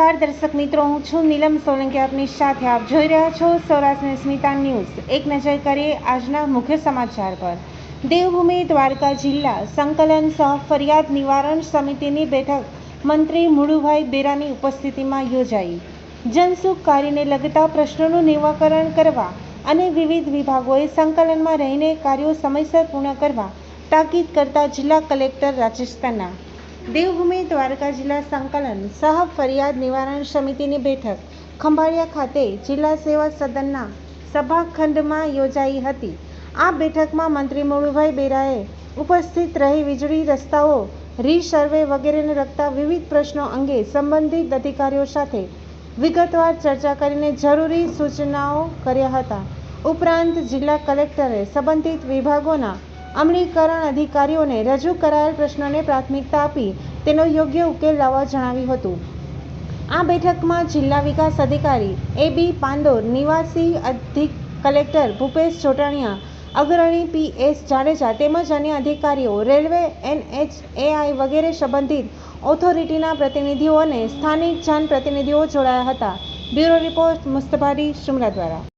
નમસ્કાર, દર્શક મિત્રો, હું છું નીલમ સોલંકી. આપની સાથે આપ જોઈ રહ્યા છો સૌરાષ્ટ્રની સ્મિતા ન્યૂઝ. એક નજર કરીએ આજના મુખ્ય સમાચાર પર. દેવભૂમિ, દ્વારકા જિલ્લા સંકલન સહ ફરિયાદ નિવારણ સમિતિની બેઠક મંત્રી મુળુભાઈ બેરાની ઉપસ્થિતિમાં યોજાઈ. જનસુખ કાર્યને લગતા પ્રશ્નોનું નિવાકરણ કરવા અને વિવિધ વિભાગોએ સંકલનમાં રહીને કાર્યો સમયસર પૂર્ણ કરવા તાકીદ કરતા જિલ્લા કલેક્ટર રાજેશ ખન્ના દેવભૂમિ દ્વારકા જિલ્લા સંકલન સહ ફરિયાદ નિવારણ સમિતિની બેઠક ખંભાળિયા ખાતે જિલ્લા સેવા સદનના સભાખંડમાં યોજાઈ હતી. આ બેઠકમાં મંત્રી મુળુભાઈ બેરાએ ઉપસ્થિત રહી વીજળી રસ્તાઓ, રીસર્વે વગેરેને લગતા વિવિધ પ્રશ્નો અંગે સંબંધિત અધિકારીઓ સાથે વિગતવાર ચર્ચા કરીને જરૂરી સૂચનાઓ કર્યા હતા. ઉપરાંત જિલ્લા કલેક્ટરે સંબંધિત વિભાગોના અમલીકરણ અધિકારીઓને રજૂ કરાયેલ પ્રશ્નોને પ્રાથમિકતા આપી તેનો યોગ્ય ઉકેલ લાવવા જણાવ્યું હતું. આ બેઠકમાં જિલ્લા વિકાસ અધિકારી એ બી પાંદોર, નિવાસી અધિક કલેક્ટર ભૂપેશ ચોટાણિયા અગ્રણી પી એસ જાડેજા તેમજ અન્ય અધિકારીઓ, રેલવે, એનએચએઆઈ વગેરે સંબંધિત ઓથોરિટીના પ્રતિનિધિઓ અને સ્થાનિક જનપ્રતિનિધિઓ જોડાયા હતા. બ્યુરો રિપોર્ટ મુસ્તફારી શુમરા દ્વારા.